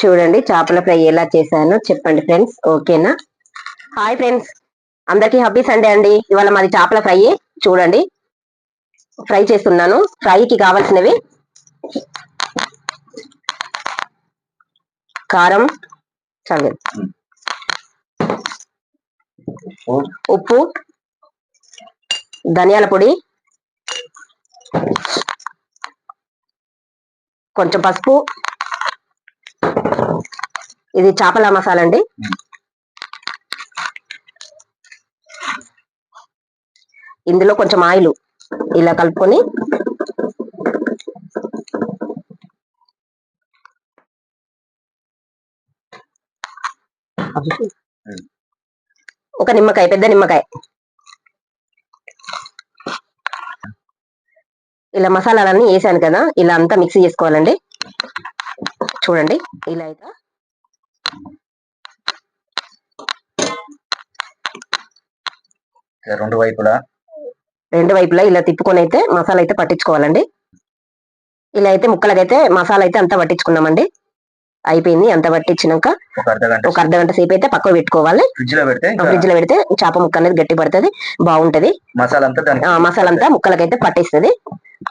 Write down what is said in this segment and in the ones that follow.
చూడండి చేపల ఫ్రై ఎలా చేశాను చెప్పండి ఫ్రెండ్స్ ఓకేనా? హాయ్ ఫ్రెండ్స్ అందరికీ హ్యాపీ సండే అండి. ఇవాళ మాది చేపల ఫ్రై చూడండి. ఫ్రై చేస్తున్నాను ఫ్రైకి కావాల్సినవి. కారం చాలు ఉప్పు ధనియాల పొడి కొంచెం పసుపు ఇది చేపల మసాలా అండి ఇందులో కొంచెం ఆయిల్ ఇలా కలుపుకొని ఒక నిమ్మకాయ పెద్ద నిమ్మకాయ. ఇలా మసాలాలన్నీ వేసాను కదా ఇలా అంతా మిక్సీ చేసుకోవాలండి. చూడండి ఇలా అయితే రెండు వైపులా? రెండు వైపులా ఇలా తిప్పుకొని అయితే మసాలా అయితే పట్టించుకోవాలండి. ఇలా అయితే ముక్కలకైతే మసాలా అయితే అంతా పట్టించుకున్నామండి. అయిపోయింది అంత పట్టించినాక ఒక అర్ధ గంట సేపు అయితే పక్కకు పెట్టుకోవాలి. ఫ్రిడ్జ్లో పెడితే ఫ్రిడ్జ్లో పెడితే చేప ముక్క అనేది గట్టి పడుతుంది బాగుంటది. మసాలా మసాలా అంతా ముక్కలకైతే పట్టేస్తుంది.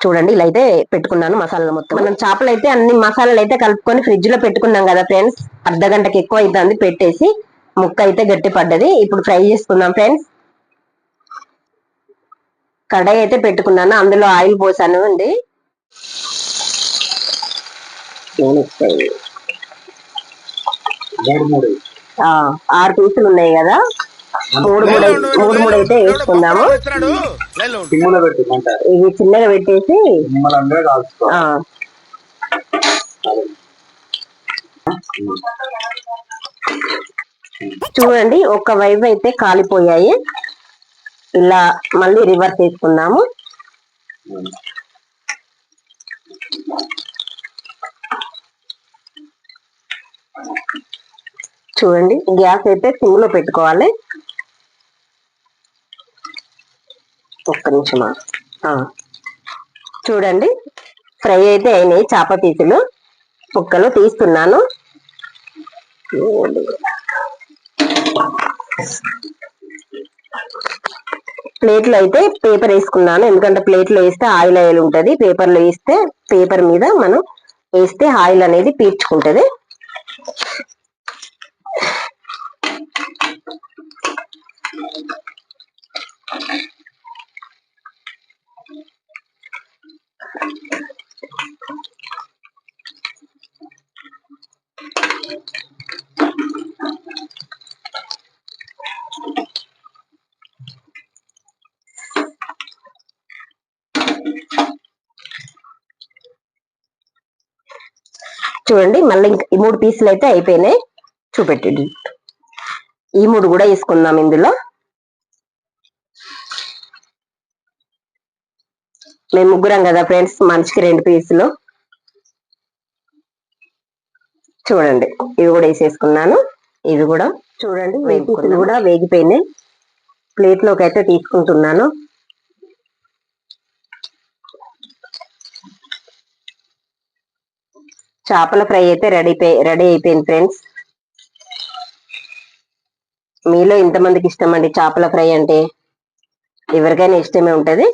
చూడండి ఇలా అయితే పెట్టుకున్నాను మసాలా మొత్తం. మనం చేపలు అయితే అన్ని మసాలాలు అయితే కలుపుకొని ఫ్రిడ్జ్లో పెట్టుకున్నాం కదా ఫ్రెండ్స్. అర్ధ గంటకి ఎక్కువ అవుతుంది పెట్టేసి ముక్క అయితే గట్టి పడ్డది. ఇప్పుడు ఫ్రై చేసుకుందాం ఫ్రెండ్స్. కడాయి అయితే పెట్టుకున్నాను. అందులో ఆయిల్ పోసాను అండి. ఆరు పీసులు ఉన్నాయి కదా. మూడు మూడు మూడు మూడు అయితే వేసుకుందాము. ఇవి చిన్నగా పెట్టేసి చూడండి ఒక వైపు అయితే కాలిపోయాయి. ఇలా మళ్ళీ రివర్స్ చేసుకుందాము. చూడండి గ్యాస్ అయితే సిమ్ పెట్టుకోవాలి. ఒక్క నిమిషమా? చూడండి ఫ్రై అయితే అయినాయి చేప పీసులు. ముక్కలు తీస్తున్నాను. ప్లేట్లో అయితే పేపర్ వేసుకున్నాను. ఎందుకంటే ప్లేట్లో వేస్తే ఆయిల్ ఆయిల్ ఉంటది. పేపర్లో వేస్తే పేపర్ మీద మనం వేస్తే ఆయిల్ అనేది పీల్చుకుంటది. చూడండి మళ్ళీ ఇంక ఈ మూడు పీసులు అయితే అయిపోయినాయి. చూపెట్టండి. ఈ మూడు కూడా వేసుకుందాం ఇందులో. మేము ముగ్గురం కదా ఫ్రెండ్స్ మనిషికి రెండు పీసులు. చూడండి ఇవి కూడా వేసేసుకున్నాను. ఇవి కూడా చూడండి కూడా వేగిపోయినాయి. ప్లేట్లోకి అయితే తీసుకుంటున్నాను. చేపల ఫ్రై అయితే రెడీ రెడీ అయిపోయింది ఫ్రెండ్స్. మీలో ఇంతమందికి ఇష్టం అండి చేపల ఫ్రై అంటే. ఎవరికైనా ఇష్టమే ఉంటది.